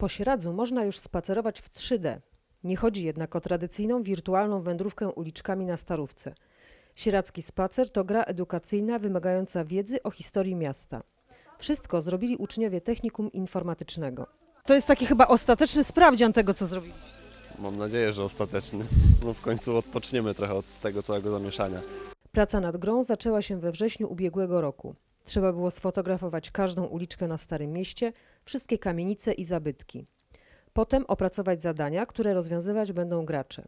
Po Sieradzu można już spacerować w 3D. Nie chodzi jednak o tradycyjną wirtualną wędrówkę uliczkami na Starówce. Sieradzki spacer to gra edukacyjna wymagająca wiedzy o historii miasta. Wszystko zrobili uczniowie technikum informatycznego. To jest taki chyba ostateczny sprawdzian tego, co zrobili. Mam nadzieję, że ostateczny. No w końcu odpoczniemy trochę od tego całego zamieszania. Praca nad grą zaczęła się we wrześniu ubiegłego roku. Trzeba było sfotografować każdą uliczkę na Starym Mieście, wszystkie kamienice i zabytki. Potem opracować zadania, które rozwiązywać będą gracze.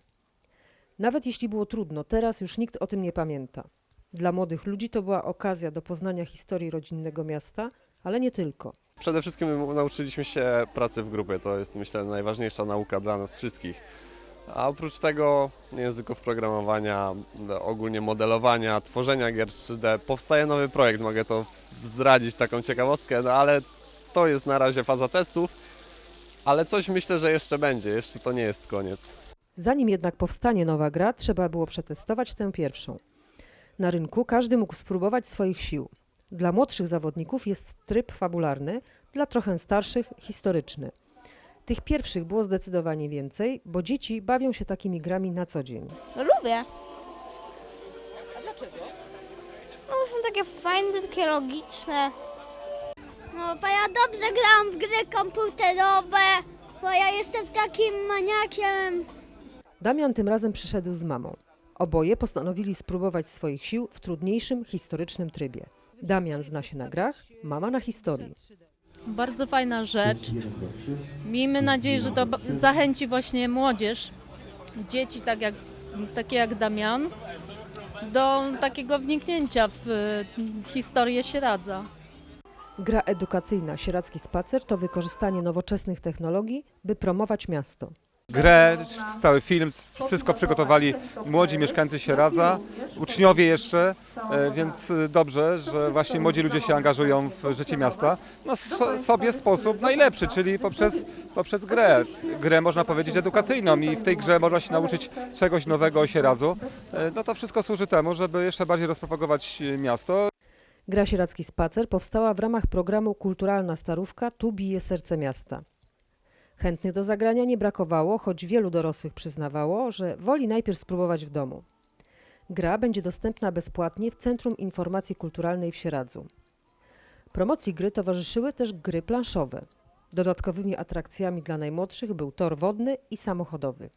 Nawet jeśli było trudno, teraz już nikt o tym nie pamięta. Dla młodych ludzi to była okazja do poznania historii rodzinnego miasta, ale nie tylko. Przede wszystkim nauczyliśmy się pracy w grupie. To jest myślę najważniejsza nauka dla nas wszystkich. A oprócz tego języków programowania, ogólnie modelowania, tworzenia gier 3D, powstaje nowy projekt. Mogę to zdradzić, taką ciekawostkę, no ale to jest na razie faza testów. Ale coś myślę, że jeszcze będzie, jeszcze to nie jest koniec. Zanim jednak powstanie nowa gra, trzeba było przetestować tę pierwszą. Na rynku każdy mógł spróbować swoich sił. Dla młodszych zawodników jest tryb fabularny, dla trochę starszych historyczny. Tych pierwszych było zdecydowanie więcej, bo dzieci bawią się takimi grami na co dzień. No lubię. A dlaczego? No są takie fajne, takie logiczne. No bo ja dobrze gram w gry komputerowe, bo ja jestem takim maniakiem. Damian tym razem przyszedł z mamą. Oboje postanowili spróbować swoich sił w trudniejszym historycznym trybie. Damian zna się na grach, mama na historii. Bardzo fajna rzecz. Miejmy nadzieję, że to zachęci właśnie młodzież, dzieci tak jak, takie jak Damian, do takiego wniknięcia w y, historię Sieradza. Gra edukacyjna Sieradzki Spacer to wykorzystanie nowoczesnych technologii, by promować miasto. grę, cały film, wszystko przygotowali młodzi mieszkańcy Sieradza, uczniowie jeszcze, e, więc e, dobrze, że właśnie młodzi ludzie się angażują w życie miasta. No so, sobie sposób najlepszy, czyli poprzez, poprzez grę. Grę można powiedzieć edukacyjną i w tej grze można się nauczyć czegoś nowego o Sieradzu. E, No to wszystko służy temu, żeby jeszcze bardziej rozpropagować miasto. Gra Sieradzki Spacer powstała w ramach programu Kulturalna Starówka Tu bije serce miasta. Chętnych do zagrania nie brakowało, choć wielu dorosłych przyznawało, że woli najpierw spróbować w domu. Gra będzie dostępna bezpłatnie w Centrum Informacji Kulturalnej w Sieradzu. Promocji gry towarzyszyły też gry planszowe. Dodatkowymi atrakcjami dla najmłodszych był tor wodny i samochodowy.